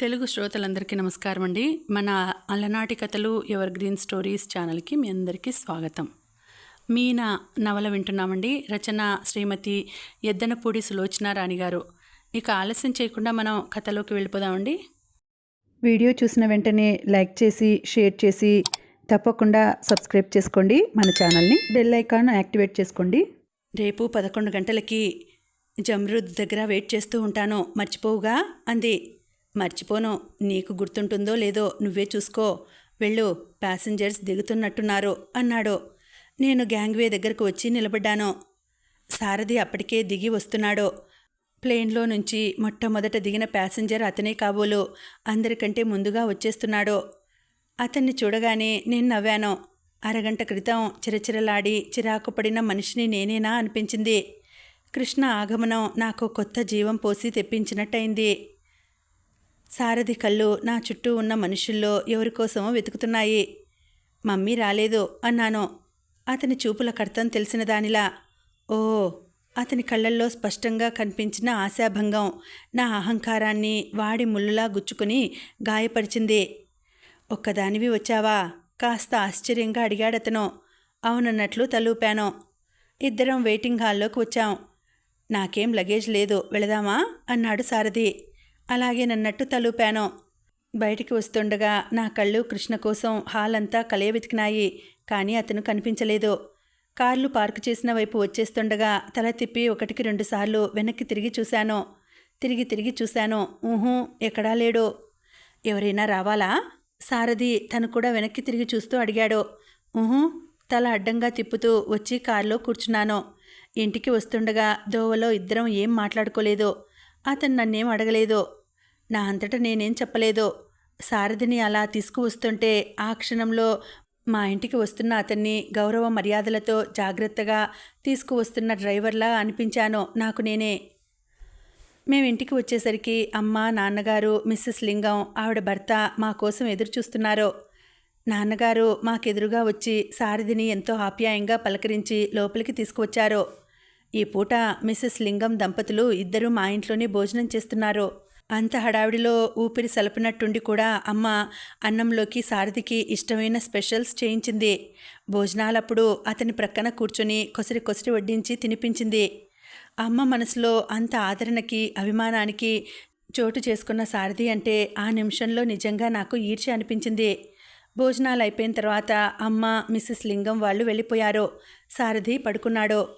తెలుగు శ్రోతలందరికీ నమస్కారం అండి మన అలనాటి కథలు ఎవర్ గ్రీన్ స్టోరీస్ ఛానల్కి మీ అందరికీ స్వాగతం. మీన నవల వింటున్నామండి. రచన శ్రీమతి ఎద్దనపూడి సులోచన రాణి గారు. ఇక ఆలస్యం చేయకుండా మనం కథలోకి వెళ్ళిపోదామండి. వీడియో చూసిన వెంటనే లైక్ చేసి షేర్ చేసి తప్పకుండా సబ్స్క్రైబ్ చేసుకోండి. మన ఛానల్ని బెల్ ఐకాన్ యాక్టివేట్ చేసుకోండి. రేపు పదకొండు గంటలకి జమ్రుద్ దగ్గర వెయిట్ చేస్తూ ఉంటాను. మర్చిపోవుగా? అంది. మర్చిపోను. నీకు గుర్తుంటుందో లేదో నువ్వే చూసుకో. వెళ్ళు. ప్యాసింజర్స్ దిగుతున్నట్టున్నారు అన్నాడు. నేను గ్యాంగ్వే దగ్గరకు వచ్చి నిలబడ్డాను. సారథి అప్పటికే దిగి వస్తున్నాడు. ప్లేన్లో నుంచి మొట్టమొదట దిగిన ప్యాసింజర్ అతనే కాబోలు. అందరికంటే ముందుగా వచ్చేస్తున్నాడు. అతన్ని చూడగానే నేను నవ్వాను. అరగంట క్రితం చిరచిరలాడి చిరాకు పడిన మనిషిని నేనేనా అనిపించింది. కృష్ణ ఆగమనం నాకు కొత్త జీవం పోసి తెప్పించినట్టయింది. సారథి కళ్ళు నా చుట్టూ ఉన్న మనుషుల్లో ఎవరికోసమో వెతుకుతున్నాయి. మమ్మీ రాలేదు అన్నాను. అతని చూపుల కర్తం తెలిసిన దానిలా ఓ అతని కళ్ళల్లో స్పష్టంగా కనిపించిన ఆశాభంగం నా అహంకారాన్ని వాడి ముళ్ళులా గుచ్చుకుని గాయపరిచింది. ఒక్కదానివి వచ్చావా? కాస్త ఆశ్చర్యంగా అడిగాడతను. అవునన్నట్లు తలూపాను. ఇద్దరం వెయిటింగ్ హాల్లోకి వచ్చాం. నాకేం లగేజ్ లేదు వెళదామా? అన్నాడు సారథి. అలాగే నన్నట్టు తలూపాను. బయటికి వస్తుండగా నా కళ్ళు కృష్ణ కోసం హాల్ అంతా కలయవెతికినాయి కానీ అతను కనిపించలేదు. కార్లు పార్కు చేసిన వైపు వచ్చేస్తుండగా తల తిప్పి ఒకటికి రెండుసార్లు వెనక్కి తిరిగి చూశాను. తిరిగి తిరిగి చూశాను. ఊహూ ఎక్కడా లేడు. ఎవరైనా రావాలా? సారథి తను కూడా వెనక్కి తిరిగి చూస్తూ అడిగాడు. ఊహూ తల అడ్డంగా తిప్పుతూ వచ్చి కారులో కూర్చున్నాను. ఇంటికి వస్తుండగా దోవలో ఇద్దరం ఏం మాట్లాడుకోలేదు. అతను నన్నేం అడగలేదు. నా అంతటా నేనేం చెప్పలేదు. సారథిని అలా తీసుకువస్తుంటే ఆ క్షణంలో మా ఇంటికి వస్తున్న అతన్ని గౌరవ మర్యాదలతో జాగ్రత్తగా తీసుకువస్తున్న డ్రైవర్లా అనిపించాను నాకు నేనే. మేము ఇంటికి వచ్చేసరికి అమ్మ నాన్నగారు మిస్సెస్ లింగం ఆవిడ భర్త మా కోసం ఎదురు చూస్తున్నారు నాన్నగారు మాకెదురుగా వచ్చి సారథిని ఎంతో ఆప్యాయంగా పలకరించి లోపలికి తీసుకువచ్చారు. ఈ పూట మిస్సెస్ లింగం దంపతులు ఇద్దరూ మా ఇంట్లోనే భోజనం చేస్తున్నారు. అంత హడావిడిలో ఊపిరి సలపినట్టుండి కూడా అమ్మ అన్నంలోకి సారథికి ఇష్టమైన స్పెషల్స్ చేయించింది. భోజనాలప్పుడు అతని ప్రక్కన కూర్చొని కొసరి కొసరి వడ్డించి తినిపించింది. అమ్మ మనసులో అంత ఆదరణకి అభిమానానికి చోటు చేసుకున్న సారథి అంటే ఆ నిమిషంలో నిజంగా నాకు ఈర్ష్య అనిపించింది. భోజనాలు అయిపోయిన తర్వాత అమ్మ మిస్సెస్ లింగం వాళ్ళు వెళ్ళిపోయారు. సారథి పడుకున్నాడు.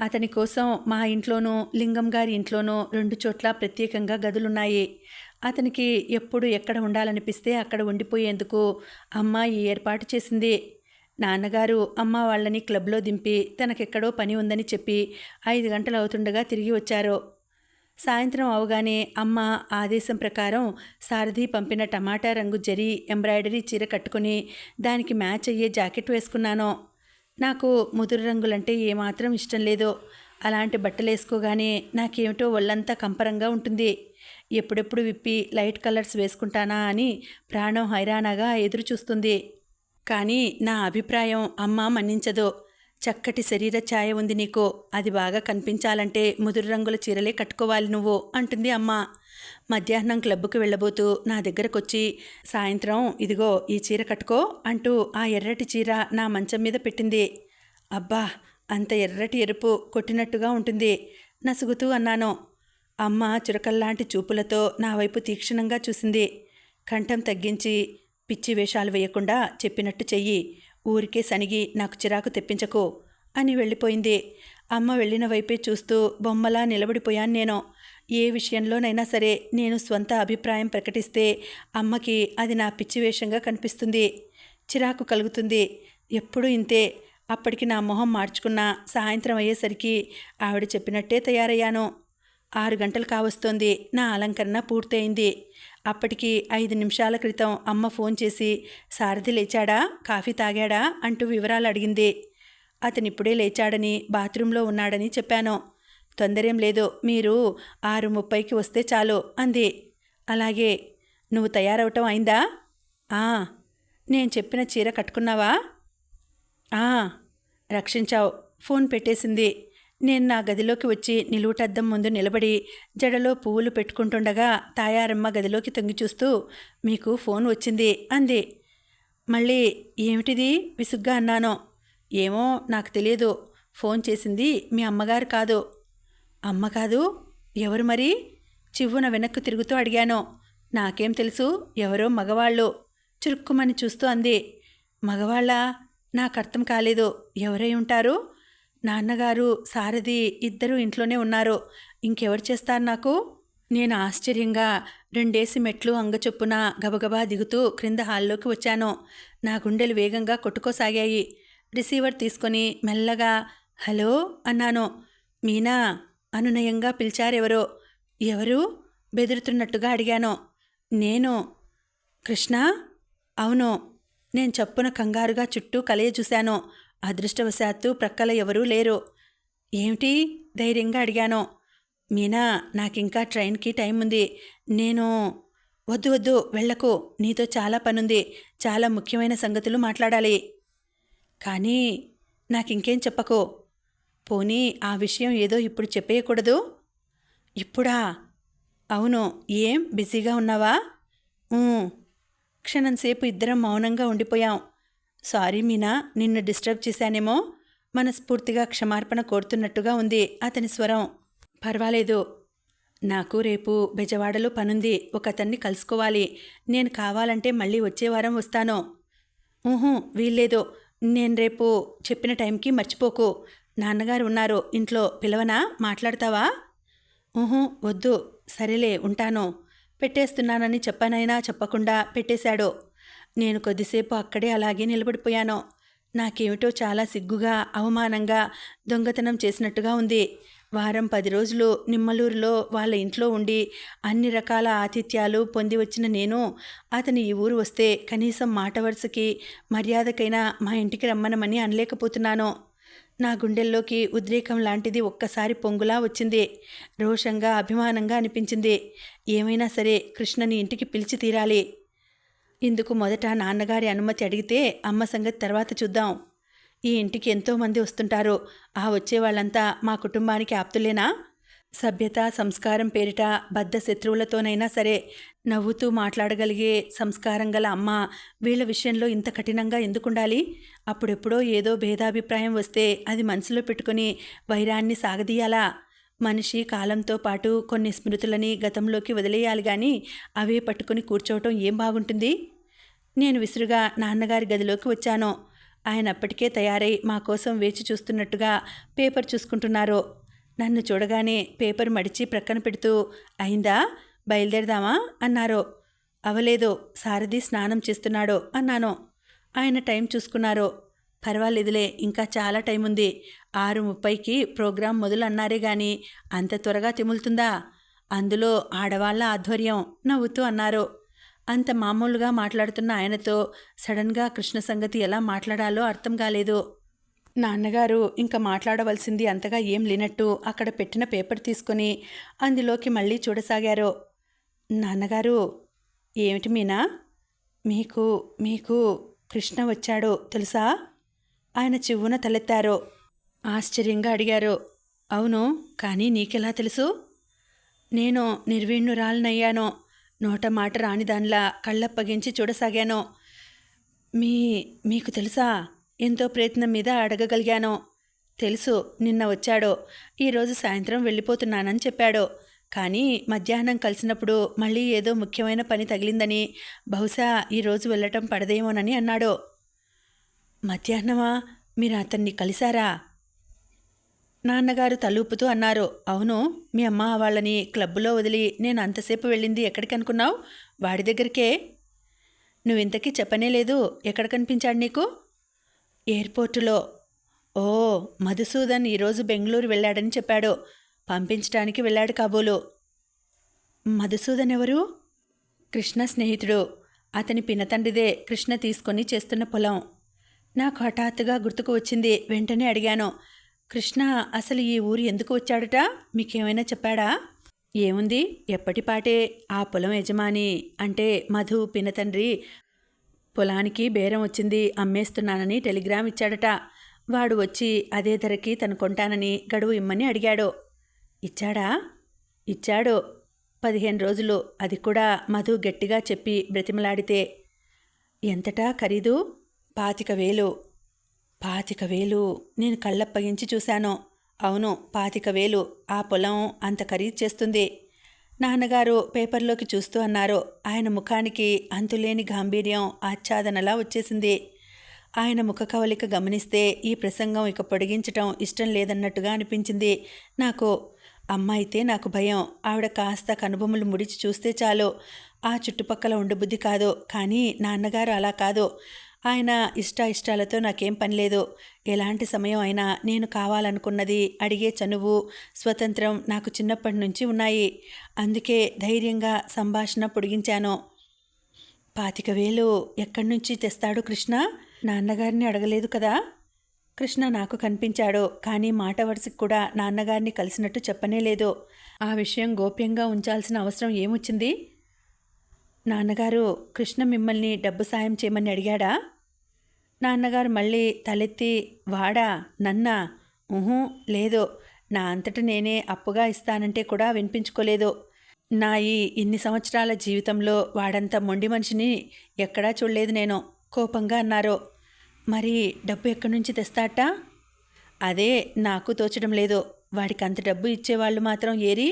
అతని కోసం మా ఇంట్లోనూ లింగం గారి ఇంట్లోనూ రెండు చోట్ల ప్రత్యేకంగా గదులున్నాయి. అతనికి ఎప్పుడు ఎక్కడ ఉండాలనిపిస్తే అక్కడ ఉండిపోయేందుకు అమ్మ ఈ ఏర్పాటు చేసింది. నాన్నగారు అమ్మ వాళ్ళని క్లబ్లో దింపి తనకెక్కడో పని ఉందని చెప్పి ఐదు గంటలు అవుతుండగా తిరిగి వచ్చారు. సాయంత్రం అవగానే అమ్మ ఆదేశం ప్రకారం సారథి పంపిన టమాటా రంగు జరీ ఎంబ్రాయిడరీ చీర కట్టుకుని దానికి మ్యాచ్ అయ్యే జాకెట్ వేసుకున్నాను. నాకు ముదురు రంగులంటే ఏమాత్రం ఇష్టం లేదు అలాంటి బట్టలు వేసుకోగానే నాకేమిటో ఒళ్ళంతా కంపరంగా ఉంటుంది. ఎప్పుడెప్పుడు విప్పి లైట్ కలర్స్ వేసుకుంటానా అని ప్రాణం హైరానాగా ఎదురు చూస్తుంది కానీ నా అభిప్రాయం అమ్మ మన్నించదు. చక్కటి శరీర ఛాయ ఉంది నీకు. అది బాగా కనిపించాలంటే ముదురు రంగుల చీరలే కట్టుకోవాలి నువ్వు అంటుంది అమ్మ. మధ్యాహ్నం క్లబ్కు వెళ్ళబోతూ నా దగ్గరకొచ్చి సాయంత్రం ఇదిగో ఈ చీర కట్టుకో అంటూ ఆ ఎర్రటి చీర నా మంచం మీద పెట్టింది. అబ్బా అంత ఎర్రటి ఎరుపు కొట్టినట్టుగా ఉంటుంది నసుగుతూ అన్నాను. అమ్మ చురకల్లాంటి చూపులతో నా వైపు తీక్షణంగా చూసింది. కంఠం తగ్గించి పిచ్చి వేషాలు వేయకుండా చెప్పినట్టు చెయ్యి ఊరికే సనిగి నాకు చిరాకు తెప్పించకు అని వెళ్ళిపోయింది. అమ్మ వెళ్ళిన వైపే చూస్తూ బొమ్మలా నిలబడిపోయాను నేను. ఏ విషయంలోనైనా సరే నేను స్వంత అభిప్రాయం ప్రకటిస్తే అమ్మకి అది నా పిచ్చి వేషంగా కనిపిస్తుంది. చిరాకు కలుగుతుంది. ఎప్పుడూ ఇంతే. అప్పటికి నా మొహం మార్చుకున్న సాయంత్రం అయ్యేసరికి ఆవిడ చెప్పినట్టే తయారయ్యాను. ఆరు గంటలు కావస్తోంది. నా అలంకరణ పూర్తయింది. అప్పటికి ఐదు నిమిషాల క్రితం అమ్మ ఫోన్ చేసి సారథి లేచాడా? కాఫీ తాగాడా? అంటూ వివరాలు అడిగింది. అతనిప్పుడే లేచాడని బాత్రూంలో ఉన్నాడని చెప్పాను. తొందరేం లేదు. మీరు ఆరు ముప్పైకి వస్తే చాలు అంది. అలాగే నువ్వు తయారవటం అయిందా? ఆ నేను చెప్పిన చీర కట్టుకున్నావా? ఆ రక్షించావు. ఫోన్ పెట్టేసింది. నేను నా గదిలోకి వచ్చి నిలువుటద్దం ముందు నిలబడి జడలో పువ్వులు పెట్టుకుంటుండగా తాయారమ్మ గదిలోకి తొంగి చూస్తూ మీకు ఫోన్ వచ్చింది అంది. మళ్ళీ ఏమిటిది? విసుగ్గా అన్నాను. ఏమో నాకు తెలియదు ఫోన్ చేసింది మీ అమ్మగారు కాదు. అమ్మ కాదు ఎవరు మరి? చివ్వున వెనక్కు తిరుగుతూ అడిగాను. నాకేం తెలుసు ఎవరో మగవాళ్ళు. చురుక్కుమని చూస్తూ అంది. మగవాళ్ళ? నాకు అర్థం కాలేదు. ఎవరై ఉంటారు? నాన్నగారు సారథి ఇద్దరూ ఇంట్లోనే ఉన్నారు. ఇంకెవరు చేస్తారు నాకు? నేను ఆశ్చర్యంగా రెండేసి మెట్లు అంగచొప్పున గబగబా దిగుతూ క్రింద హాల్లోకి వచ్చాను. నా గుండెలు వేగంగా కొట్టుకోసాగాయి. రిసీవర్ తీసుకొని మెల్లగా హలో అన్నాను. మీనా అనునయంగా పిలిచారెవరో? ఎవరు? బెదురుతున్నట్టుగా అడిగాను. నేను. కృష్ణ? అవును. నేను చప్పున కంగారుగా చుట్టూ కలయ చూశాను. అదృష్టవశాత్తు ప్రక్కల ఎవరూ లేరు. ఏమిటి? ధైర్యంగా అడిగాను. మీనా నాకింకా ట్రైన్కి టైం ఉంది నేను. వద్దు వద్దు వెళ్ళకు. నీతో చాలా పనుంది. చాలా ముఖ్యమైన సంగతులు మాట్లాడాలి. కానీ నాకింకేం చెప్పకు. పోనీ ఆ విషయం ఏదో ఇప్పుడు చెప్పేయకూడదు? ఇప్పుడా? అవును. ఏం? బిజీగా ఉన్నావా? క్షణం క్షణంసేపు ఇద్దరం మౌనంగా ఉండిపోయాం. సారీ మీనా నిన్ను డిస్టర్బ్ చేశానేమో. మనస్ఫూర్తిగా క్షమార్పణ కోరుతున్నట్టుగా ఉంది అతని స్వరం. పర్వాలేదు. నాకు రేపు బెజవాడలో పనుంది. ఒక అతన్ని కలుసుకోవాలి. నేను కావాలంటే మళ్ళీ వచ్చే వారం వస్తాను. ఊహూ వీల్లేదు. నేను రేపు చెప్పిన టైంకి మర్చిపోకు. నాన్నగారు ఉన్నారు. ఇంట్లో పిలవనా? మాట్లాడతావా? ఊహూ వద్దు. సరేలే ఉంటాను. పెట్టేస్తున్నానని చెప్పనైనా చెప్పకుండా పెట్టేశాడు. నేను కొద్దిసేపు అక్కడే అలాగే నిలబడిపోయాను. నాకేమిటో చాలా సిగ్గుగా అవమానంగా దొంగతనం చేసినట్టుగా ఉంది. వారం పది రోజులు నిమ్మలూరులో వాళ్ళ ఇంట్లో ఉండి అన్ని రకాల ఆతిథ్యాలు పొంది వచ్చిన నేను అతని ఈ ఊరు వస్తే కనీసం మాట వరుసకి మర్యాదకైనా మా ఇంటికి రమ్మనమని అనలేకపోతున్నాను. నా గుండెల్లోకి ఉద్రేకం లాంటిది ఒక్కసారి పొంగులా వచ్చింది. రోషంగా అభిమానంగా అనిపించింది. ఏమైనా సరే కృష్ణని ఇంటికి పిలిచి తీరాలి. ఇందుకు మొదట నాన్నగారి అనుమతి అడిగితే అమ్మ సంగతి తర్వాత చూద్దాం. ఈ ఇంటికి ఎంతోమంది వస్తుంటారు. ఆ వచ్చే వాళ్ళంతా మా కుటుంబానికి ఆప్తులేనా? సభ్యత సంస్కారం పేరిట బద్ధ శత్రువులతోనైనా సరే నవ్వుతూ మాట్లాడగలిగే సంస్కారం గల అమ్మ వీళ్ళ విషయంలో ఇంత కఠినంగా ఎందుకుండాలి? అప్పుడెప్పుడో ఏదో భేదాభిప్రాయం వస్తే అది మనసులో పెట్టుకొని వైరాన్ని సాగదీయాలా? మనిషి కాలంతో పాటు కొన్ని స్మృతులని గతంలోకి వదిలేయాలి కానీ అవే పట్టుకొని కూర్చోవటం ఏం బాగుంటుంది? నేను విసురుగా నాన్నగారి గదిలోకి వచ్చాను. ఆయన అప్పటికే తయారై మా కోసం వేచి చూస్తున్నట్టుగా పేపర్ చూసుకుంటున్నారు నన్ను చూడగానే పేపర్ మడిచి ప్రక్కన పెడుతూ అయిందా? బయలుదేరదామా? అన్నారు. అవలేదో సారథి స్నానం చేస్తున్నాడు అన్నాను. ఆయన టైం చూసుకున్నారు. పర్వాలేదులే ఇంకా చాలా టైం ఉంది ఆరు ముప్పైకి ప్రోగ్రాం మొదలు అన్నారే గాని అంత త్వరగా తిములుతుందా? అందులో ఆడవాళ్ళ ఆధ్వర్యం నవ్వుతూ అన్నారు. అంత మామూలుగా మాట్లాడుతున్న ఆయనతో సడన్గా కృష్ణ సంగతి ఎలా మాట్లాడాలో అర్థం కాలేదు. నాన్నగారు ఇంకా మాట్లాడవలసింది అంతగా ఏం లేనట్టు అక్కడ పెట్టిన పేపర్ తీసుకొని అందులోకి మళ్ళీ చూడసాగారు. నాన్నగారు ఏమిటి మీనా? మీకు మీకు కృష్ణ వచ్చాడు తెలుసా? ఆయన చివ్వున తలెత్తారు. ఆశ్చర్యంగా అడిగారు. అవును కానీ నీకెలా తెలుసు? నేను నిర్వీణురాలనయ్యాను నోట మాట రాని దానిలా కళ్ళప్పగించి చూడసాగాను. మీ మీకు తెలుసా? ఎంతో ప్రయత్నం మీద అడగగలిగాను. తెలుసు నిన్న వచ్చాడో. ఈరోజు సాయంత్రం వెళ్ళిపోతున్నానని చెప్పాడు. కానీ మధ్యాహ్నం కలిసినప్పుడు మళ్ళీ ఏదో ముఖ్యమైన పని తగిలిందని బహుశా ఈరోజు వెళ్ళటం పడదేమోనని అన్నాడు. మధ్యాహ్నమా? మీరు అతన్ని కలిశారా? నాన్నగారు తలూపుతూ అన్నారు. అవును మీ అమ్మ వాళ్ళని క్లబ్లో వదిలి నేను అంతసేపు వెళ్ళింది ఎక్కడికి అనుకున్నావు? వాడి దగ్గరికే? నువ్వింతకీ చెప్పనే లేదు. ఎక్కడ కనిపించాడు నీకు? ఎయిర్పోర్టులో. ఓ మధుసూదన్ ఈరోజు బెంగళూరు వెళ్ళాడని చెప్పాడు. పంపించడానికి వెళ్ళాడు కాబోలు. మధుసూదన్ ఎవరు కృష్ణ స్నేహితుడు. అతని పినతండ్రిదే కృష్ణ తీసుకొని చేస్తున్న పొలం. నాకు హఠాత్తుగా గుర్తుకు వచ్చింది. వెంటనే అడిగాను. కృష్ణ అసలు ఈ ఊరు ఎందుకు వచ్చాడట? మీకేమైనా చెప్పాడా? ఏముంది? ఎప్పటిపాటే ఆ పొలం యజమాని అంటే మధు పినతండ్రి పొలానికి బేరం వచ్చింది అమ్మేస్తున్నానని టెలిగ్రామ్ ఇచ్చాడట. వాడు వచ్చి అదే ధరకి తను కొంటానని గడువు ఇమ్మని అడిగాడు. ఇచ్చాడా? ఇచ్చాడు. పదిహేను రోజులు. అది కూడా మధు గట్టిగా చెప్పి బ్రతిమలాడితే. ఎంతటా ఖరీదు? పాతిక వేలు. పాతిక వేలు. నేను కళ్ళప్పగించి చూశాను. అవును పాతిక వేలు. ఆ పొలం అంత ఖరీదు చేస్తుంది. నాన్నగారు పేపర్లోకి చూస్తూ అన్నారు. ఆయన ముఖానికి అంతులేని గాంభీర్యం ఆచ్ఛాదనలా వచ్చేసింది. ఆయన ముఖ కవలిక గమనిస్తే ఈ ప్రసంగం ఇక పొడిగించటం ఇష్టం లేదన్నట్టుగా అనిపించింది. నాకు అమ్మ అయితే నాకు భయం. ఆవిడ కాస్త కనుబొమ్మలు ముడిచి చూస్తే చాలు. ఆ చుట్టుపక్కల ఉండబుద్ధి కాదు. కానీ నాన్నగారు అలా కాదు. ఆయన ఇష్ట ఇష్టాలతో నాకేం పని లేదు. ఎలాంటి సమయం అయినా నేను కావాలనుకున్నది అడిగే చనువు స్వతంత్రం నాకు చిన్నప్పటి నుంచి ఉన్నాయి. అందుకే ధైర్యంగా సంభాషణ పొడిగించాను. పాతిక వేలు ఎక్కడి నుంచి తెస్తాడు కృష్ణ? నాన్నగారిని అడగలేదు కదా? కృష్ణ నాకు కనిపించాడు కానీ మాట వరుసకి కూడా నాన్నగారిని కలిసినట్టు చెప్పనే లేదు. ఆ విషయం గోప్యంగా ఉంచాల్సిన అవసరం ఏమొచ్చింది? నాన్నగారు కృష్ణ మిమ్మల్ని డబ్బు సాయం చేయమని అడిగాడా? నాన్నగారు మళ్ళీ తలెత్తి వాడా నన్నా ఊహూ లేదు నా అంతట నేనే అప్పుగా ఇస్తానంటే కూడా వినిపించుకోలేదు. నా ఈ ఇన్ని సంవత్సరాల జీవితంలో వాడంత మొండి మనిషిని ఎక్కడా చూడలేదు నేను. కోపంగా అన్నారు మరి డబ్బు ఎక్కడి నుంచి తెస్తాట? అదే నాకు తోచడం లేదు. వాడికి అంత డబ్బు ఇచ్చేవాళ్ళు మాత్రం ఏరి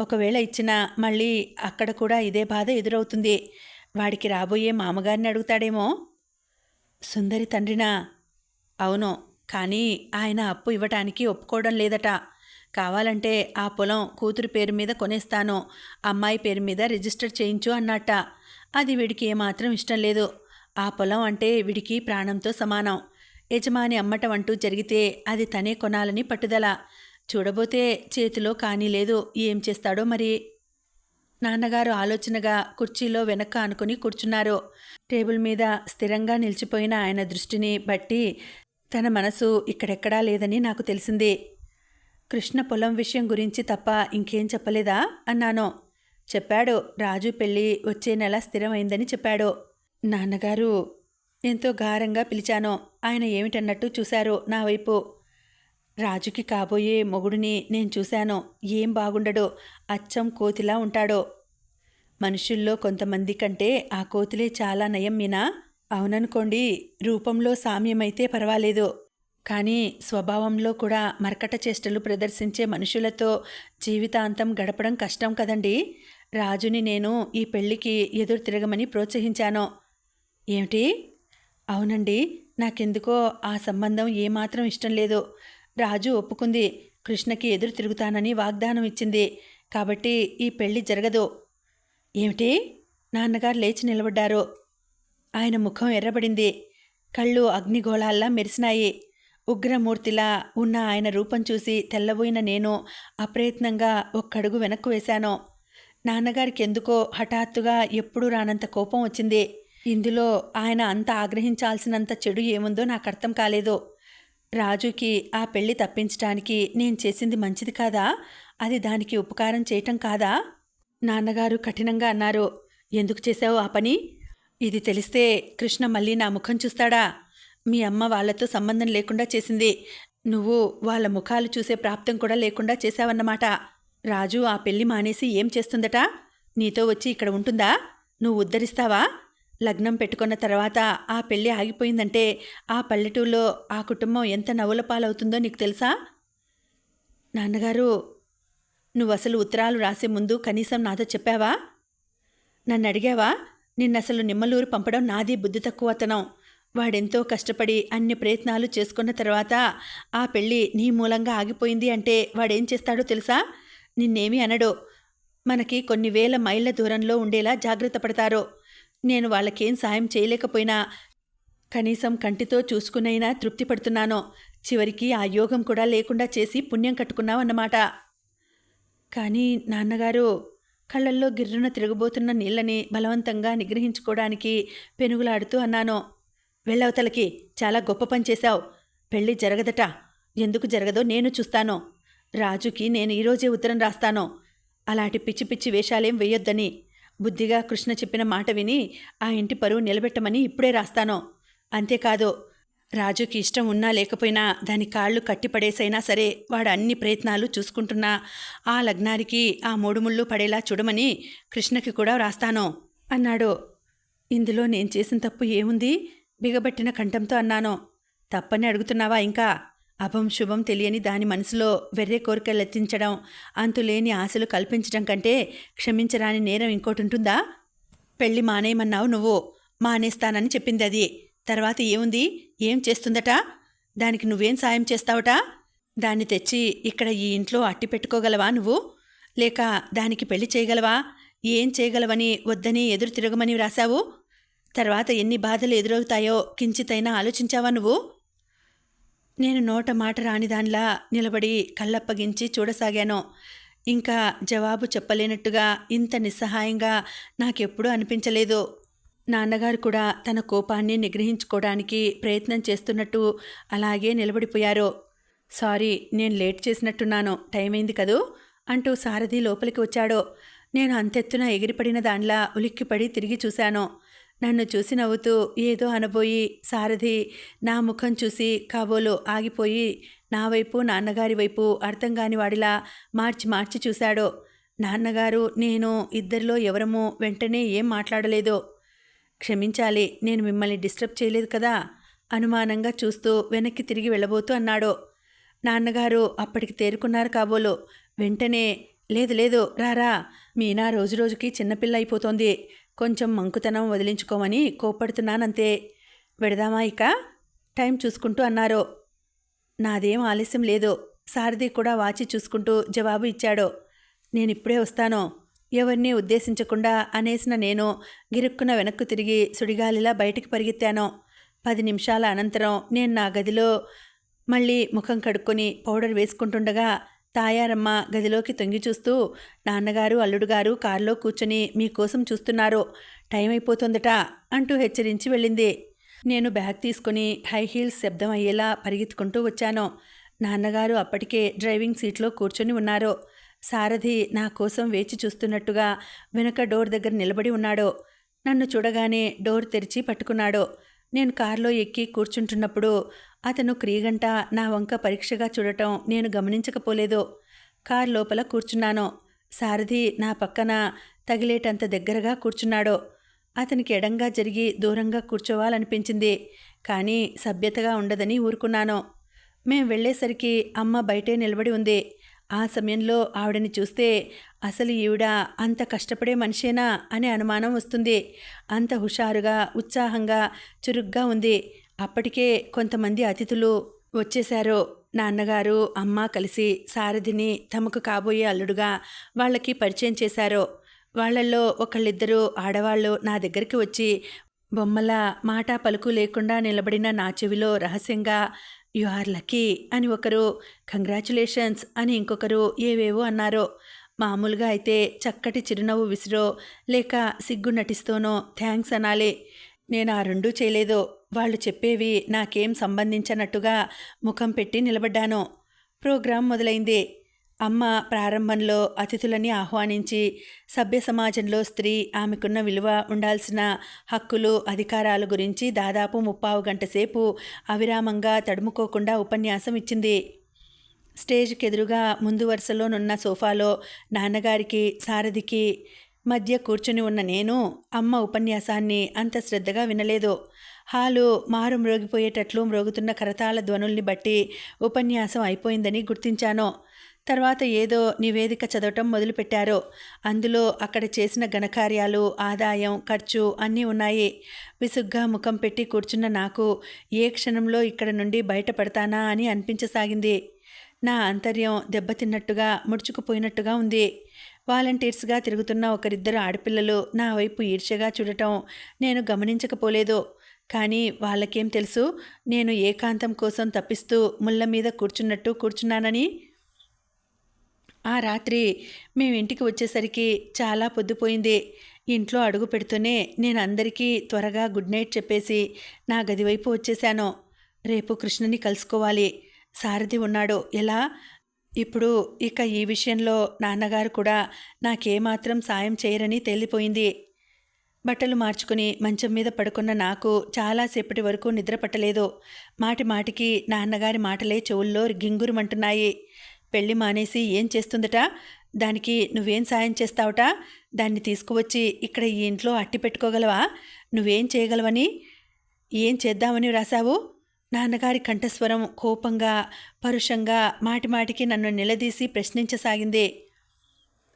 ఒకవేళ ఇచ్చినా మళ్ళీ అక్కడ కూడా ఇదే బాధ ఎదురవుతుంది. వాడికి రాబోయే మామగారిని అడుగుతాడేమో? సుందరి తండ్రినా? అవును కానీ ఆయన అప్పు ఇవ్వటానికి ఒప్పుకోవడం లేదట. కావాలంటే ఆ పొలం కూతురు పేరు మీద కొనేస్తాను అమ్మాయి పేరు మీద రిజిస్టర్ చేయించు అన్నట్ట. అది వీడికి ఏమాత్రం ఇష్టం లేదు. ఆ పొలం అంటే వీడికి ప్రాణంతో సమానం. యజమాని అమ్మటం అంటూ జరిగితే అది తనే కొనాలని పట్టుదల. చూడబోతే చేతిలో కానీ లేదు ఏం చేస్తాడో మరి? నాన్నగారు ఆలోచనగా కుర్చీలో వెనక్క అనుకుని కూర్చున్నారు. టేబుల్ మీద స్థిరంగా నిలిచిపోయిన ఆయన దృష్టిని బట్టి తన మనసు ఇక్కడెక్కడా లేదని నాకు తెలిసింది. కృష్ణ పొలం విషయం గురించి తప్ప ఇంకేం చెప్పలేదా? అన్నాను. చెప్పాడు. రాజు పెళ్ళి వచ్చే నెల స్థిరమైందని చెప్పాడు. నాన్నగారు ఎంతో గారంగా పిలిచాను. ఆయన ఏమిటన్నట్టు చూశారు నా వైపు. రాజుకి కాబోయే మొగుడిని నేను చూశాను. ఏం బాగుండడో అచ్చం కోతిలా ఉంటాడో. మనుషుల్లో కొంతమంది కంటే ఆ కోతులే చాలా నయం మీనా? అవుననుకోండి రూపంలో సామ్యమైతే పర్వాలేదు. కానీ స్వభావంలో కూడా మరకట చేష్టలు ప్రదర్శించే మనుషులతో జీవితాంతం గడపడం కష్టం కదండి? రాజుని నేను ఈ పెళ్ళికి ఎదురు తిరగమని ప్రోత్సహించాను. ఏమిటి? అవునండి నాకెందుకో ఆ సంబంధం ఏమాత్రం ఇష్టం లేదు. రాజు ఒప్పుకుంది. కృష్ణకి ఎదురు తిరుగుతానని వాగ్దానం ఇచ్చింది. కాబట్టి ఈ పెళ్ళి జరగదు. ఏమిటి? నాన్నగారు లేచి నిలబడ్డారు. ఆయన ముఖం ఎర్రబడింది. కళ్ళు అగ్నిగోళాల్లా మెరిసినాయి. ఉగ్రమూర్తిలా ఉన్న ఆయన రూపం చూసి తెల్లబోయిన నేను అప్రయత్నంగా ఒక్కడుగు వెనక్కు వేశాను. నాన్నగారికి ఎందుకో హఠాత్తుగా ఎప్పుడూ రానంత కోపం వచ్చింది. ఇందులో ఆయన అంత ఆగ్రహించాల్సినంత చెడు ఏముందో నాకు అర్థం కాలేదు. రాజుకి ఆ పెళ్ళి తప్పించడానికి నేను చేసింది మంచిది కాదా? అది దానికి ఉపకారం చేయటం కాదా? నాన్నగారు కఠినంగా అన్నారు. ఎందుకు చేశావు ఆ పని? ఇది తెలిస్తే కృష్ణ మళ్ళీ నా ముఖం చూస్తాడా? మీ అమ్మ వాళ్ళతో సంబంధం లేకుండా చేసింది. నువ్వు వాళ్ళ ముఖాలు చూసే ప్రాప్తం కూడా లేకుండా చేశావన్నమాట. రాజు ఆ పెళ్ళి మానేసి ఏం చేస్తుందట? నీతో వచ్చి ఇక్కడ ఉంటుందా? నువ్వు ఉద్ధరిస్తావా? లగ్నం పెట్టుకున్న తర్వాత ఆ పెళ్ళి ఆగిపోయిందంటే ఆ పల్లెటూరులో ఆ కుటుంబం ఎంత నవ్వుల పాలవుతుందో నీకు తెలుసా? నాన్నగారు నువ్వు అసలు ఉత్తరాలు రాసే ముందు కనీసం నాతో చెప్పావా? నన్ను అడిగావా నిన్నసలు నిమ్మలూరు పంపడం నాది బుద్ధి తక్కువతనం. వాడెంతో కష్టపడి అన్ని ప్రయత్నాలు చేసుకున్న తర్వాత ఆ పెళ్ళి నీ మూలంగా ఆగిపోయింది అంటే వాడేం చేస్తాడో తెలుసా? నిన్నేమీ అనడు. మనకి కొన్ని వేల మైళ్ళ దూరంలో ఉండేలా జాగ్రత్త పడతారు. నేను వాళ్ళకేం సాయం చేయలేకపోయినా కనీసం కంటితో చూసుకునైనా తృప్తి పడుతున్నాను చివరికి ఆ యోగం కూడా లేకుండా చేసి పుణ్యం కట్టుకున్నావన్నమాట. కానీ నాన్నగారు కళ్ళల్లో గిర్రున తిరగబోతున్న నీళ్ళని బలవంతంగా నిగ్రహించుకోవడానికి పెనుగులాడుతూ అన్నాను. వెళ్ళవతలకి చాలా గొప్ప పని చేశావు. పెళ్ళి జరగదట. ఎందుకు జరగదో నేను చూస్తాను. రాజుకి నేను ఈరోజే ఉత్తరం రాస్తాను. అలాంటి పిచ్చి పిచ్చి వేషాలేం వేయొద్దని. బుద్ధిగా కృష్ణ చెప్పిన మాట విని ఆ ఇంటి పరువు నిలబెట్టమని ఇప్పుడే రాస్తాను. అంతేకాదు రాజుకి ఇష్టం ఉన్నా లేకపోయినా దాని కాళ్ళు కట్టిపడేసైనా సరే వాడు అన్ని ప్రయత్నాలు చూసుకుంటున్నా ఆ లగ్నానికి ఆ మూడుముళ్ళు పడేలా చూడమని కృష్ణకి కూడా వ్రాస్తాను అన్నాడు. ఇందులో నేను చేసిన తప్పు ఏముంది? బిగబట్టిన కంఠంతో అన్నాను. తప్పని అడుగుతున్నావా ఇంకా? అభం శుభం తెలియని దాని మనసులో వెర్రే కోరికలు ఎత్తించడం అంతులేని ఆశలు కల్పించడం కంటే క్షమించరాని నేరం ఇంకోటి ఉంటుందా? పెళ్ళి మానేయమన్నావు నువ్వు మానేస్తానని చెప్పింది అది. తర్వాత ఏముంది? ఏం చేస్తుందట? దానికి నువ్వేం సాయం చేస్తావట? దాన్ని తెచ్చి ఇక్కడ ఈ ఇంట్లో అట్టి పెట్టుకోగలవా నువ్వు? లేక దానికి పెళ్ళి చేయగలవా? ఏం చేయగలవని వద్దని ఎదురు తిరగమని వ్రాసావు తర్వాత ఎన్ని బాధలు ఎదురవుతాయో కించితైనా ఆలోచించావా నువ్వు? నేను నోట మాట రానిదాన్లా నిలబడి కళ్ళప్పగించి చూడసాగాను. ఇంకా జవాబు చెప్పలేనట్టుగా ఇంత నిస్సహాయంగా నాకెప్పుడూ అనిపించలేదు. నాన్నగారు కూడా తన కోపాన్ని నిగ్రహించుకోవడానికి ప్రయత్నం చేస్తున్నట్టు అలాగే నిలబడిపోయారు. సారీ నేను లేట్ చేసినట్టున్నాను. టైం అయింది కదూ? అంటూ సారథి లోపలికి వచ్చాడు. నేను అంతెత్తున ఎగిరిపడిన దానిలా ఉలిక్కిపడి తిరిగి చూశాను. నన్ను చూసి నవ్వుతూ ఏదో అనబోయి సారథి నా ముఖం చూసి కాబోలు ఆగిపోయి నా వైపు నాన్నగారి వైపు అర్థం కాని వాడిలా మార్చి మార్చి చూశాడో. నాన్నగారు నేను ఇద్దరిలో ఎవరము వెంటనే ఏం మాట్లాడలేదు. క్షమించాలి నేను మిమ్మల్ని డిస్టర్బ్ చేయలేదు కదా? అనుమానంగా చూస్తూ వెనక్కి తిరిగి వెళ్ళబోతూ అన్నాడు. నాన్నగారు అప్పటికి తేరుకున్నారు కాబోలు. వెంటనే లేదు లేదు రారా మీనా రోజు రోజుకి చిన్నపిల్ల అయిపోతోంది. కొంచెం మంకుతనం వదిలించుకోమని కోప్పడుతున్నానంతే. పెడదామా ఇక? టైం చూసుకుంటూ అన్నారు. నాదేం ఆలస్యం లేదు. సారథి కూడా వాచి చూసుకుంటూ జవాబు ఇచ్చాడు. నేను ఇప్పుడే వస్తాను. ఎవరిని ఉద్దేశించకుండా అనేసిన నేను గిరుక్కున వెనక్కు తిరిగి సుడిగాలిలా బయటికి పరిగెత్తాను. పది నిమిషాల అనంతరం నేను నా గదిలో మళ్ళీ ముఖం కడుక్కొని పౌడర్ వేసుకుంటుండగా తాయారమ్మ గదిలోకి తొంగి చూస్తూ నాన్నగారు అల్లుడుగారు కారులో కూర్చొని మీకోసం చూస్తున్నారు టైం అయిపోతుందట అంటూ హెచ్చరించి వెళ్ళింది. నేను బ్యాగ్ తీసుకుని హై హీల్స్ శబ్దం అయ్యేలా పరిగెత్తుకుంటూ వచ్చాను. నాన్నగారు అప్పటికే డ్రైవింగ్ సీట్లో కూర్చొని ఉన్నారు సారథి నా కోసం వేచి చూస్తున్నట్టుగా వెనక డోర్ దగ్గర నిలబడి ఉన్నాడు నన్ను చూడగానే డోర్ తెరిచి పట్టుకున్నాడు నేను కారులో ఎక్కి కూర్చుంటున్నప్పుడు అతను క్రీగంట నా వంక పరీక్షగా చూడటం నేను గమనించకపోలేదు. కార్ లోపల కూర్చున్నాను. సారథి నా పక్కన తగిలేటంత దగ్గరగా కూర్చున్నాడు. అతనికి ఎడంగా జరిగి దూరంగా కూర్చోవాలనిపించింది. కానీ సభ్యతగా ఉండదని ఊరుకున్నాను. మేం వెళ్ళేసరికి అమ్మ బయటే నిలబడి ఉంది. ఆ సమయంలో ఆవిడని చూస్తే అసలు ఈవిడ అంత కష్టపడే మనిషేనా? అనే అనుమానం వస్తుంది. అంత హుషారుగా ఉత్సాహంగా చురుగ్గా ఉంది. అప్పటికే కొంతమంది అతిథులు వచ్చేశారు. నాన్నగారు అమ్మ కలిసి సారథిని తమకు కాబోయే అల్లుడుగా వాళ్ళకి పరిచయం చేశారు. వాళ్ళల్లో ఒకళ్ళిద్దరూ ఆడవాళ్ళు నా దగ్గరికి వచ్చి బొమ్మల మాట పలుకు లేకుండా నిలబడిన నా చెవిలో రహస్యంగా యు ఆర్ లక్కీ అని ఒకరు కంగ్రాచులేషన్స్ అని ఇంకొకరు ఏవేవో అన్నారు. మామూలుగా అయితే చక్కటి చిరునవ్వు విసిరో లేక సిగ్గు నటిస్తూనో థ్యాంక్స్ అనాలి. నేను ఆ రెండూ చేయలేదు. వాళ్ళు చెప్పేవి నాకేం సంబంధించనట్టుగా ముఖం పెట్టి నిలబడ్డాను. ప్రోగ్రాం మొదలైంది. అమ్మ ప్రారంభంలో అతిథులని ఆహ్వానించి సభ్య సమాజంలో స్త్రీ ఆమెకున్న విలువ ఉండాల్సిన హక్కులు అధికారాల గురించి దాదాపు ముప్పావు గంట సేపు అవిరామంగా తడుముకోకుండా ఉపన్యాసం ఇచ్చింది. స్టేజ్కి ఎదురుగా ముందు వరుసలోనున్న సోఫాలో నాన్నగారికి సారథికి మధ్య కూర్చుని ఉన్న నేను అమ్మ ఉపన్యాసాన్ని అంత శ్రద్ధగా వినలేదు. హాలు మారు మ్రోగిపోయేటట్లు మ్రోగుతున్న కరతాళ ధ్వనుల్ని బట్టి ఉపన్యాసం అయిపోయిందని గుర్తించాను. తర్వాత ఏదో నివేదిక చదవటం మొదలుపెట్టారు. అందులో అక్కడ చేసిన ఘనకార్యాలు ఆదాయం ఖర్చు అన్నీ ఉన్నాయి. విసుగ్గా ముఖం పెట్టి కూర్చున్న నాకు ఏ క్షణంలో ఇక్కడ నుండి బయటపడతానా అని అనిపించసాగింది. నా అంతర్యం దెబ్బతిన్నట్టుగా ముడుచుకుపోయినట్టుగా ఉంది. వాలంటీర్స్గా తిరుగుతున్న ఒకరిద్దరు ఆడపిల్లలు నా వైపు ఈర్ష్యగా చూడటం నేను గమనించకపోలేదు. కానీ వాళ్ళకేం తెలుసు? నేను ఏకాంతం కోసం తప్పిస్తూ ముళ్ళ మీద కూర్చున్నట్టు కూర్చున్నానని. ఆ రాత్రి మేము ఇంటికి వచ్చేసరికి చాలా పొద్దుపోయింది. ఇంట్లో అడుగు పెడుతూనే నేను అందరికీ త్వరగా గుడ్ నైట్ చెప్పేసి నా గది వైపు వచ్చేశాను. రేపు కృష్ణని కలుసుకోవాలి. సారథి ఉన్నాడు. ఎలా? ఇప్పుడు ఇక ఈ విషయంలో నాన్నగారు కూడా నాకేమాత్రం సాయం చేయరని తేలిపోయింది. బట్టలు మార్చుకుని మంచం మీద పడుకున్న నాకు చాలాసేపటి వరకు నిద్ర పట్టలేదు. మాటి మాటికి నాన్నగారి మాటలే చెవుల్లో గింగురుమంటున్నాయి. పెళ్ళి మానేసి ఏం చేస్తుందట? దానికి నువ్వేం సాయం చేస్తావుట? దాన్ని తీసుకువచ్చి ఇక్కడ ఈ ఇంట్లో అట్టి పెట్టుకోగలవా? నువ్వేం చేయగలవని? ఏం చేద్దామని రాశావు నాన్నగారి కంఠస్వరం కోపంగా పరుషంగా మాటిమాటికి నన్ను నిలదీసి ప్రశ్నించసాగింది.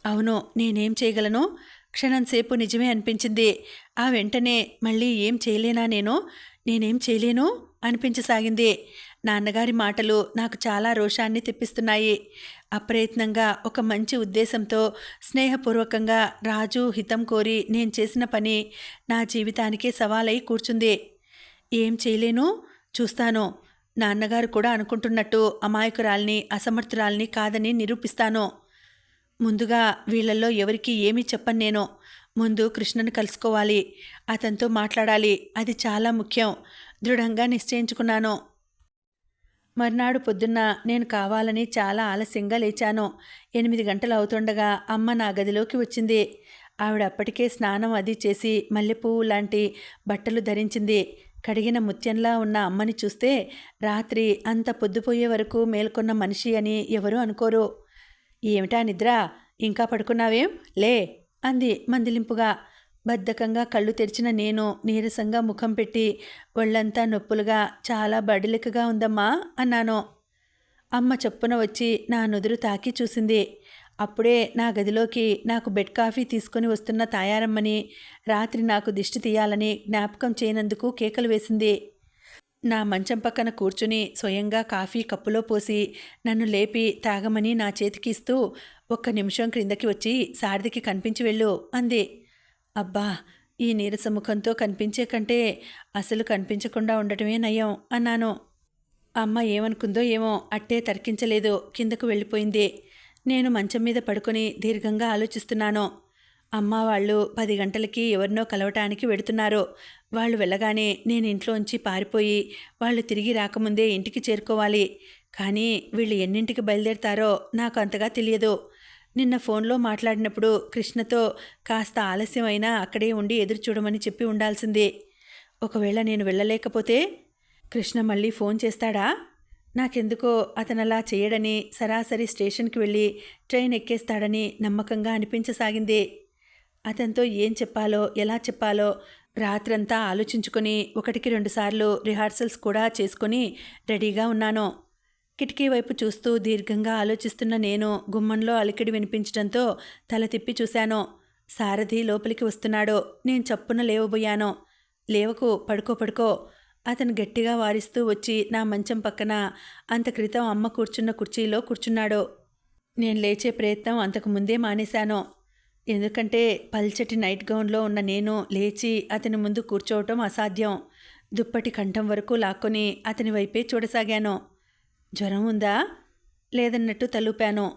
అవును నేనేం చేయగలను? క్షణంసేపు నిజమే అనిపించింది. ఆ వెంటనే మళ్ళీ ఏం చేయలేనా నేను? నేనేం చేయలేను? అనిపించసాగింది నాన్నగారి మాటలు నాకు చాలా రోషాన్ని తెప్పిస్తున్నాయి. అప్రయత్నంగా ఒక మంచి ఉద్దేశంతో స్నేహపూర్వకంగా రాజు హితం కోరి నేను చేసిన పని నా జీవితానికే సవాలై కూర్చుంది. ఏం చేయలేను? చూస్తాను. నాన్నగారు కూడా అనుకుంటున్నట్టు అమాయకురాల్ని అసమర్థురాల్ని కాదని నిరూపిస్తాను. ముందుగా వీళ్ళల్లో ఎవరికి ఏమీ చెప్పను నేను. ముందు కృష్ణను కలుసుకోవాలి. అతనితో మాట్లాడాలి. అది చాలా ముఖ్యం. దృఢంగా నిశ్చయించుకున్నాను. మర్నాడు పొద్దున్న నేను కావాలని చాలా ఆలస్యంగా లేచాను. ఎనిమిది గంటలు అవుతుండగా అమ్మ నా గదిలోకి వచ్చింది. ఆవిడ అప్పటికే స్నానం అది చేసి మల్లెపువ్వు లాంటి బట్టలు ధరించింది. కడిగిన ముత్యంలా ఉన్న అమ్మని చూస్తే రాత్రి అంత పొద్దుపోయే వరకు మేల్కొన్న మనిషి అని ఎవరూ అనుకోరు. ఏమిటా నిద్ర? ఇంకా పడుకున్నావేం? లే! అంది మందిలింపుగా. బద్ధకంగా కళ్ళు తెరిచిన నేను నీరసంగా ముఖం పెట్టి ఒళ్ళంతా నొప్పులుగా చాలా బడిలికగా ఉందమ్మా అన్నాను. అమ్మ చొప్పున వచ్చి నా నుదురు తాకి చూసింది. అప్పుడే నా గదిలోకి నాకు బెడ్ కాఫీ తీసుకొని వస్తున్న తాయారమ్మని రాత్రి నాకు దిష్టి తీయాలని జ్ఞాపకం చేయనందుకు కేకలు వేసింది. నా మంచం పక్కన కూర్చుని స్వయంగా కాఫీ కప్పులో పోసి నన్ను లేపి తాగమని నా చేతికి ఇస్తూ ఒక్క నిమిషం క్రిందకి వచ్చి సారథికి కనిపించి వెళ్ళు అంది. అబ్బా ఈ నీరస ముఖంతో కనిపించే కంటే అసలు కనిపించకుండా ఉండటమే నయం అన్నాను. అమ్మ ఏమనుకుందో ఏమో అట్టే తర్కించలేదు కిందకు వెళ్ళిపోయింది. నేను మంచం మీద పడుకొని దీర్ఘంగా ఆలోచిస్తున్నాను. అమ్మ వాళ్ళు పది గంటలకి ఎవరినో కలవటానికి వెడుతున్నారు. వాళ్ళు వెళ్ళగానే నేను ఇంట్లోంచి పారిపోయి వాళ్ళు తిరిగి రాకముందే ఇంటికి చేరుకోవాలి. కానీ వీళ్ళు ఎన్నింటికి బయలుదేరతారో నాకు అంతగా తెలియదు. నిన్న ఫోన్లో మాట్లాడినప్పుడు కృష్ణతో కాస్త ఆలస్యమైనా అక్కడే ఉండి ఎదురు చూడమని చెప్పి ఉండాల్సిందే. ఒకవేళ నేను వెళ్ళలేకపోతే? కృష్ణ మళ్ళీ ఫోన్ చేస్తాడా? నాకెందుకో అతను అలా చేయడని సరాసరి స్టేషన్కి వెళ్ళి ట్రైన్ ఎక్కేస్తాడని నమ్మకంగా అనిపించసాగింది. అతనితో ఏం చెప్పాలో ఎలా చెప్పాలో రాత్రంతా ఆలోచించుకొని ఒకటికి రెండుసార్లు రిహార్సల్స్ కూడా చేసుకొని రెడీగా ఉన్నాను. కిటికీ వైపు చూస్తూ దీర్ఘంగా ఆలోచిస్తున్న నేను గుమ్మంలో అలికిడి వినిపించడంతో తల తిప్పి చూశాను. సారథి లోపలికి వస్తున్నాడు. నేను చప్పున లేవబోయాను. లేవకు పడుకో పడుకో. అతను గట్టిగా వారిస్తూ వచ్చి నా మంచం పక్కన అంత క్రితం అమ్మ కూర్చున్న కుర్చీలో కూర్చున్నాడు. నేను లేచే ప్రయత్నం అంతకు ముందే మానేశాను. ఎందుకంటే పల్చటి నైట్ గౌన్లో ఉన్న నేను లేచి అతని ముందు కూర్చోవటం అసాధ్యం. దుప్పటి కంఠం వరకు లాక్కొని అతని వైపే చూడసాగాను. జ్వరం ఉందా? లేదన్నట్టు తలూపాను.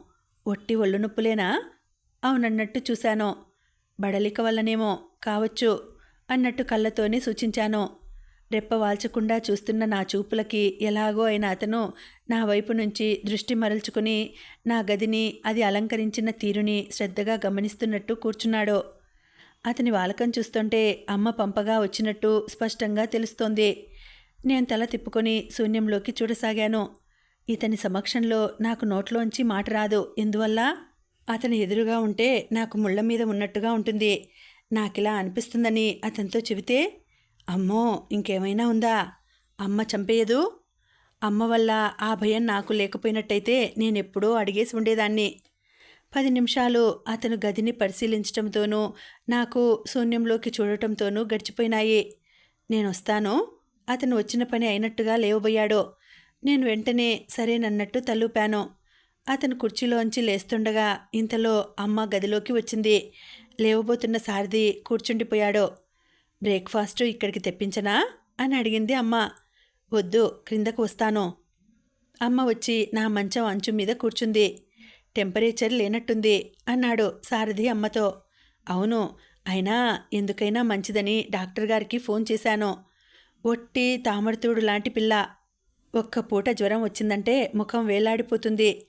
ఒట్టి ఒళ్ళు నొప్పులేనా? అవునన్నట్టు చూశాను. బడలిక వల్లనేమో కావచ్చు అన్నట్టు కళ్ళతోనే సూచించాను. రెప్ప వాల్చకుండా చూస్తున్న నా చూపులకి ఎలాగో అయిన అతను నా వైపు నుంచి దృష్టి మరల్చుకుని నా గదిని అది అలంకరించిన తీరుని శ్రద్ధగా గమనిస్తున్నట్టు కూర్చున్నాడు. అతని వాలకం చూస్తుంటే అమ్మ పంపగా వచ్చినట్టు స్పష్టంగా తెలుస్తోంది. నేను తల తిప్పుకొని శూన్యంలోకి చూడసాగాను. ఇతని సమక్షంలో నాకు నోట్లోంచి మాట రాదు. ఎందువల్ల? అతని ఎదురుగా ఉంటే నాకు ముళ్ళ మీద ఉన్నట్టుగా ఉంటుంది. నాకిలా అనిపిస్తుందని అతనితో చెబితే అమ్మో ఇంకేమైనా ఉందా? అమ్మ చంపేయదు? అమ్మ వల్ల ఆ భయం నాకు లేకపోయినట్టయితే నేనెప్పుడో అడిగేసి ఉండేదాన్ని. పది నిమిషాలు అతను గదిని పరిశీలించటంతోనూ నాకు శూన్యంలోకి చూడటంతోనూ గడిచిపోయినాయి. నేను వస్తాను అతను వచ్చిన పని అయినట్టుగా లేవబోయాడు. నేను వెంటనే సరేనన్నట్టు తలూపాను. అతను కుర్చీలోంచి లేస్తుండగా ఇంతలో అమ్మ గదిలోకి వచ్చింది. లేవబోతున్న సారథి కూర్చుండిపోయాడు. బ్రేక్ఫాస్ట్ ఇక్కడికి తెప్పించనా? అని అడిగింది అమ్మ. వద్దు క్రిందకు వస్తాను. అమ్మ వచ్చి నా మంచం అంచు మీద కూర్చుంది. టెంపరేచర్ లేనట్టుంది అన్నాడు సారథి అమ్మతో. అవును అయినా ఎందుకైనా మంచిదని డాక్టర్ గారికి ఫోన్ చేశాను. ఒట్టి తామరతూడు లాంటి పిల్ల. ఒక్క పూట జ్వరం వచ్చిందంటే ముఖం వేలాడిపోతుంది.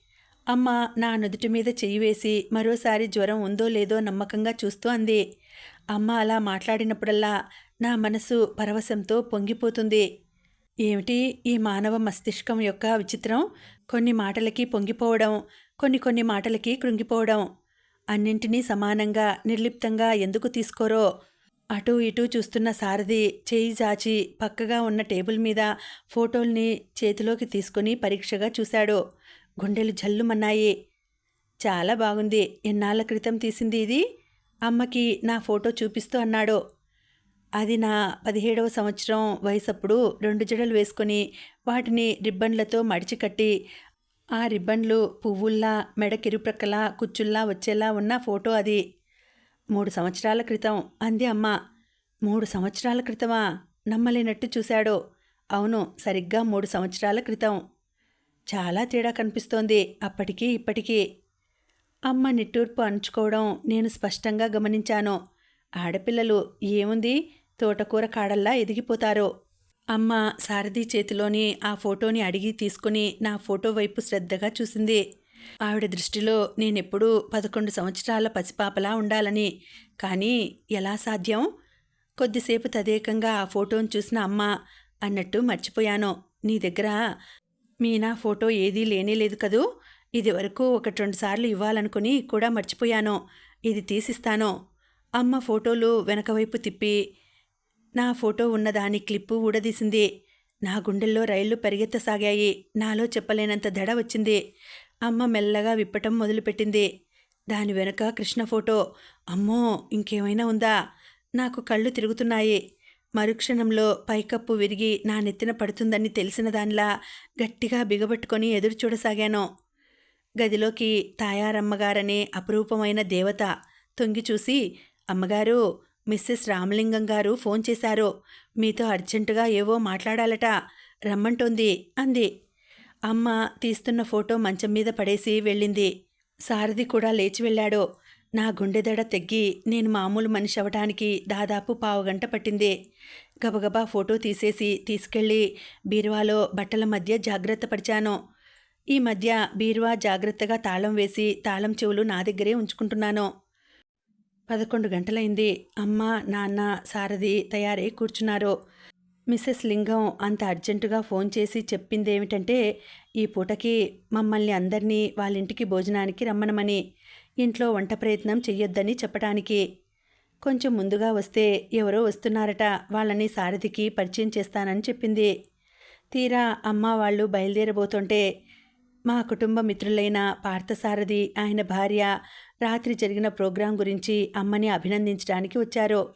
అమ్మ నా నుదుటి మీద చెయ్యి వేసి మరోసారి జ్వరం ఉందో లేదో నమ్మకంగా చూస్తూ అంది. అమ్మ అలా మాట్లాడినప్పుడల్లా నా మనసు పరవశంతో పొంగిపోతుంది. ఏమిటి ఈ మానవ మస్తిష్కం యొక్క విచిత్రం? కొన్ని మాటలకి పొంగిపోవడం కొన్ని కొన్ని మాటలకి కృంగిపోవడం. అన్నింటినీ సమానంగా నిర్లిప్తంగా ఎందుకు తీసుకోరో? అటూ ఇటూ చూస్తున్న సారథి చేయి జాచి పక్కగా ఉన్న టేబుల్ మీద ఫోటోల్ని చేతిలోకి తీసుకుని పరీక్షగా చూశాడు. గుండెలు జల్లుమన్నాయి. చాలా బాగుంది. ఎన్నాళ్ళ క్రితం తీసింది ఇది? అమ్మకి నా ఫోటో చూపిస్తూ అన్నాడు. అది నా పదిహేడవ సంవత్సరం వయసప్పుడు రెండు జడలు వేసుకొని వాటిని రిబ్బన్లతో మడిచి కట్టి ఆ రిబ్బన్లు పువ్వుల్లా మెడకిరుప్రక్కలా కుచ్చుల్లా వచ్చేలా ఉన్న ఫోటో అది. మూడు సంవత్సరాల క్రితం అంది అమ్మ. మూడు సంవత్సరాల క్రితమా? నమ్మలేనట్టు చూశాడు. అవును సరిగ్గా మూడు సంవత్సరాల క్రితం. చాలా తేడా కనిపిస్తోంది. అప్పటికీ ఇప్పటికీ. అమ్మ నిట్టూర్పు అణుచుకోవడం నేను స్పష్టంగా గమనించాను. ఆడపిల్లలు ఏముంది? తోటకూర కాడల్లా ఎదిగిపోతారు. అమ్మ సారథి చేతిలోని ఆ ఫోటోని అడిగి తీసుకుని నా ఫోటో వైపు శ్రద్ధగా చూసింది. ఆవిడ దృష్టిలో నేనెప్పుడూ పదకొండు సంవత్సరాల పసిపాపలా ఉండాలని. కానీ ఎలా సాధ్యం? కొద్దిసేపు తదేకంగా ఆ ఫోటోను చూసిన అమ్మ అన్నట్టు మర్చిపోయాను. నీ దగ్గర మీనా ఫోటో ఏదీ లేనే లేదు కదూ? ఇది వరకు ఒకటి రెండు సార్లు ఇవ్వాలనుకుని కూడా మర్చిపోయాను. ఇది తీసిస్తాను. అమ్మ ఫోటోలు వెనకవైపు తిప్పి నా ఫోటో ఉన్న దాని క్లిప్పు ఊడదీసింది. నా గుండెల్లో రైళ్ళు పరిగెత్తసాగాయి. నాలో చెప్పలేనంత దడ వచ్చింది. అమ్మ మెల్లగా విప్పటం మొదలుపెట్టింది. దాని వెనుక కృష్ణ ఫోటో. అమ్మో ఇంకేమైనా ఉందా? నాకు కళ్ళు తిరుగుతున్నాయి. మరుక్షణంలో పైకప్పు విరిగి నా నెత్తిన పడుతుందని తెలిసిన దానిలా గట్టిగా బిగబట్టుకొని ఎదురు చూడసాగాను. గదిలోకి తాయారమ్మగారనే అపురూపమైన దేవత తొంగి చూసి అమ్మగారు మిస్సెస్ రామలింగం గారు ఫోన్ చేశారు. మీతో అర్జెంటుగా ఏవో మాట్లాడాలట. రమ్మంటోంది అంది. అమ్మ తీస్తున్న ఫోటో మంచం మీద పడేసి వెళ్ళింది. సారథి కూడా లేచి వెళ్ళాడు. నా గుండెదడ తెగ్గి నేను మామూలు మనిషి అవడానికి దాదాపు పావుగంట పట్టింది. గబగబా ఫోటో తీసేసి తీసుకెళ్ళి బీరువాలో బట్టల మధ్య జాగ్రత్త పరిచాను ఈ మధ్య బీరువా జాగ్రత్తగా తాళం వేసి తాళం చెవులు నా దగ్గరే ఉంచుకుంటున్నాను. పదకొండు గంటలైంది. అమ్మ నాన్న సారథి తయారై కూర్చున్నారు. మిస్సెస్ లింగం అంత అర్జెంటుగా ఫోన్ చేసి చెప్పిందేమిటంటే ఈ పూటకి మమ్మల్ని అందరినీ వాళ్ళ ఇంటికి భోజనానికి రమ్మనమని. ఇంట్లో వంట ప్రయత్నం చెయ్యొద్దని చెప్పడానికి కొంచెం ముందుగా వస్తే ఎవరో వస్తున్నారట వాళ్ళని సారథికి పరిచయం చేస్తానని చెప్పింది. తీరా అమ్మ వాళ్ళు బయలుదేరబోతుంటే మా కుటుంబ మిత్రులైన పార్థసారథి ఆయన భార్య రాత్రి జరిగిన ప్రోగ్రాం గురించి అమ్మని అభినందించడానికి వచ్చారు.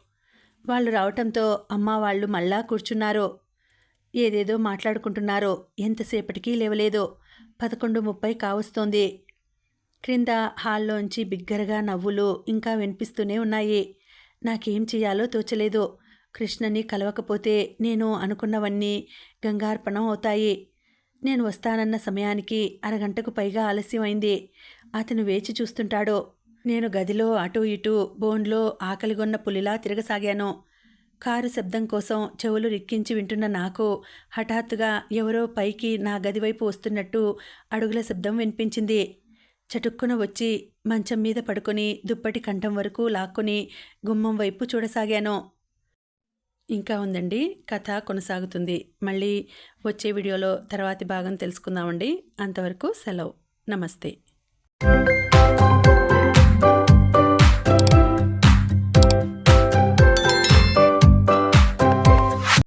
వాళ్ళు రావటంతో అమ్మ వాళ్ళు మళ్ళా కూర్చున్నారు. ఏదేదో మాట్లాడుకుంటున్నారో. ఎంతసేపటికి లేవలేదు. పదకొండు ముప్పై కావస్తోంది. క్రింద హాల్లోంచి బిగ్గరగా నవ్వులు ఇంకా వినిపిస్తూనే ఉన్నాయి. నాకేం చేయాలో తోచలేదు. కృష్ణని కలవకపోతే నేను అనుకున్నవన్నీ గంగార్పణం అవుతాయి. నేను వస్తానన్న సమయానికి అరగంటకు పైగా ఆలస్యమైంది. అతను వేచి చూస్తుంటాడు. నేను గదిలో అటూ ఇటూ బోన్లో ఆకలిగొన్న పులిలా తిరగసాగాను. కారు శబ్దం కోసం చెవులు రిక్కించి వింటున్న నాకు హఠాత్తుగా ఎవరో పైకి నా గదివైపు వస్తున్నట్టు అడుగుల శబ్దం వినిపించింది. చటుక్కున వచ్చి మంచం మీద పడుకొని దుప్పటి కంఠం వరకు లాక్కొని గుమ్మం వైపు చూడసాగాను. ఇంకా ఉందండి. కథ కొనసాగుతుంది. మళ్ళీ వచ్చే వీడియోలో తర్వాతి భాగం తెలుసుకుందామండి. అంతవరకు సెలవు. నమస్తే.